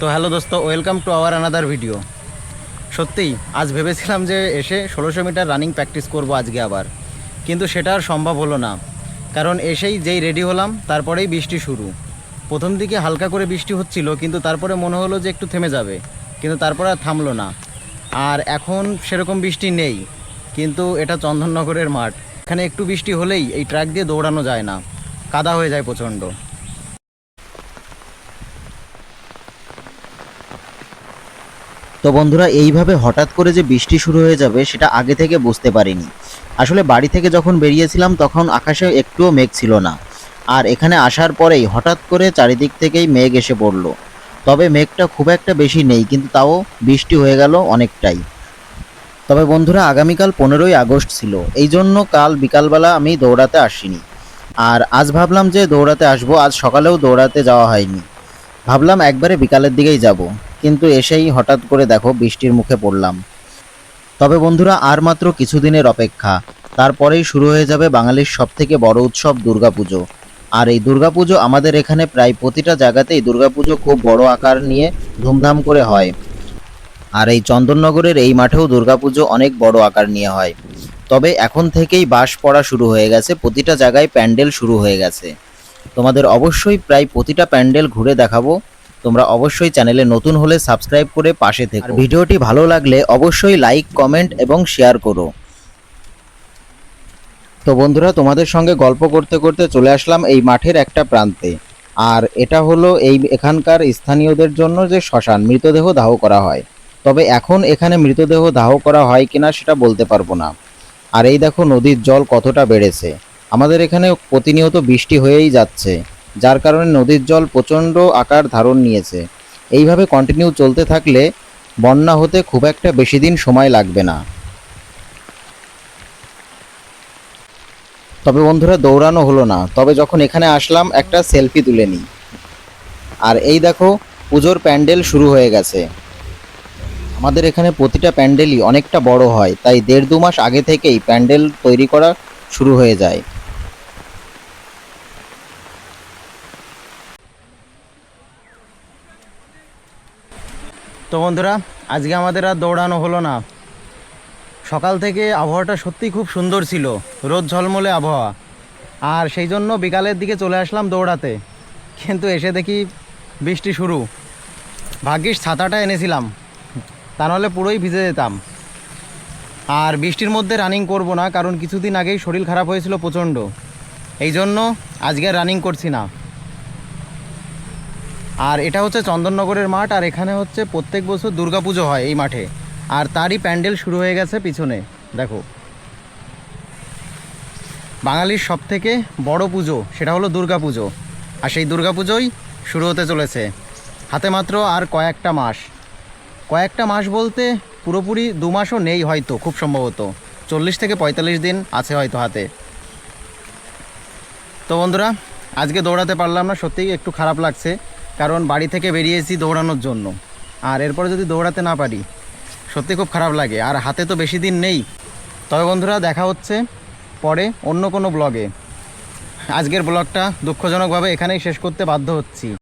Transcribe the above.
তো হ্যালো দোস্ত welcome to our another video সত্যিই আজ ভেবেছিলাম যে এসে ষোলোশো মিটার রানিং প্র্যাকটিস করব আজকে আবার। কিন্তু সেটা আর সম্ভব হলো না। কারণ এসেই যেই রেডি হলাম, তারপরেই বৃষ্টি শুরু। প্রথম দিকে হালকা করে বৃষ্টি হচ্ছিল, কিন্তু তারপরে মনে হলো যে একটু থেমে যাবে। কিন্তু তারপরে আর থামলো না। আর এখন সেরকম বৃষ্টি নেই, কিন্তু এটা চন্দননগরের মাঠ। এখানে একটু বৃষ্টি হলেই এই ট্র্যাক দিয়ে দৌড়ানো যায় না। কাদা হয়ে যায় প্রচণ্ড। তো বন্ধুরা, এইভাবে হঠাৎ করে যে বৃষ্টি শুরু হয়ে যাবে, সেটা আগে থেকে বুঝতে পারিনি। আসলে বাড়ি থেকে যখন বেরিয়েছিলাম, তখন আকাশে একটুও মেঘ ছিল না। আর এখানে আসার পরেই হঠাৎ করে চারিদিক থেকেই মেঘ এসে পড়ল। তবে মেঘটা খুব একটা বেশি নেই, কিন্তু তাও বৃষ্টি হয়ে গেল অনেকটাই। তবে বন্ধুরা, আগামীকাল পনেরোই আগস্ট ছিল। এই জন্য কাল বিকালবেলা আমি দৌড়াতে আসিনি। আর আজ ভাবলাম যে দৌড়াতে আসব, আজ সকালেও দৌড়াতে যাওয়া হয়নি। ভাবলাম একবারে বিকালের দিকেই যাব, কিন্তু এসেই হঠাৎ করে দেখো বৃষ্টির মুখে পড়লাম। তবে বন্ধুরা, আর মাত্র কিছুদিনের অপেক্ষা। তারপরেই শুরু হয়ে যাবে বাঙালির সবথেকে বড় উৎসব দুর্গাপুজো। আর এই দুর্গাপুজো আমাদের এখানে প্রায় প্রতিটা জায়গাতেই দুর্গাপুজো খুব বড় আকার নিয়ে ধুমধাম করে হয়। আর এই চন্দননগরের এই মাঠেও দুর্গাপুজো অনেক বড় আকার নিয়ে হয়। তবে এখন থেকেই বাস পড়া শুরু হয়ে গেছে, প্রতিটা জায়গায় প্যান্ডেল শুরু হয়ে গেছে। তোমাদের অবশ্যই প্রায় প্রতিটা প্যান্ডেল ঘুরে দেখাবো। তোমরা অবশ্যই চ্যানেলে নতুন হলে সাবস্ক্রাইব করে পাশে থেকো। ভিডিওটি ভালো লাগলে অবশ্যই লাইক, কমেন্ট এবং শেয়ার করো। তো বন্ধুরা, তোমাদের সঙ্গে গল্প করতে করতে চলে আসলাম এই মাঠের একটা প্রান্তে। আর এটা হলো এই এখানকার স্থানীয়দের জন্য যে শ্মশান, মৃতদেহ দাহ করা হয়। তবে এখন এখানে মৃতদেহ দাহ করা হয় কিনা সেটা বলতে পারব না। আর এই দেখো, নদীর জল কতটা বেড়েছে। আমাদের এখানে প্রতিনিয়ত বৃষ্টি হয়েই যাচ্ছে, যার কারণে নদীর জল প্রচণ্ড আকার ধারণ নিয়েছে। এইভাবে কন্টিনিউ চলতে থাকলে বন্যা হতে খুব একটা বেশি দিন সময় লাগবে না। তবে বন্ধুরা, দৌড়ানো হলো না। তবে যখন এখানে আসলাম, একটা সেলফি তুলে নিই। আর এই দেখো, পুজোর প্যান্ডেল শুরু হয়ে গেছে। আমাদের এখানে প্রতিটা প্যান্ডেলই অনেকটা বড় হয়, তাই দেড় দু মাস আগে থেকেই প্যান্ডেল তৈরি করা শুরু হয়ে যায়। তো বন্ধুরা, আজকে আমাদের আর দৌড়ানো হলো না। সকাল থেকে আবহাওয়াটা সত্যিই খুব সুন্দর ছিল, রোদ ঝলমলে আবহাওয়া। আর সেই জন্য বিকালের দিকে চলে আসলাম দৌড়াতে। কিন্তু এসে দেখি বৃষ্টি শুরু। ভাগ্যিস ছাতাটা এনেছিলাম, তা নাহলে পুরোই ভিজে যেতাম। আর বৃষ্টির মধ্যে রানিং করব না, কারণ কিছুদিন আগেই শরীর খারাপ হয়েছিল প্রচণ্ড। এই জন্য আজকে রানিং করছি না। আর এটা হচ্ছে চন্দননগরের মাঠ, আর এখানে হচ্ছে প্রত্যেক বছর দুর্গাপুজো হয় এই মাঠে। আর তারই প্যান্ডেল শুরু হয়ে গেছে পিছনে, দেখো। বাঙালির সব থেকে বড় পুজো, সেটা হলো দুর্গাপুজো। আর সেই দুর্গাপুজোই শুরু হতে চলেছে, হাতে মাত্র আর কয়েকটা মাস। কয়েকটা মাস বলতে পুরোপুরি দু মাসও নেই হয়তো, খুব সম্ভবত। চল্লিশ থেকে পঁয়তাল্লিশ দিন আছে হয়তো হাতে। তো বন্ধুরা, আজকে দৌড়াতে পারলাম না, সত্যিই একটু খারাপ লাগছে। কারণ বাড়ি থেকে বেরিয়েছি দৌড়ানোর জন্য। আর এরপরে যদি দৌড়াতে না পারি, সত্যি খুব খারাপ লাগে। আর হাতে তো বেশি দিন নেই। তবে বন্ধুরা, দেখা হচ্ছে পরে অন্য কোনো ব্লগে আজকের ব্লগটা দুঃখজনকভাবে এখানেই শেষ করতে বাধ্য হচ্ছি।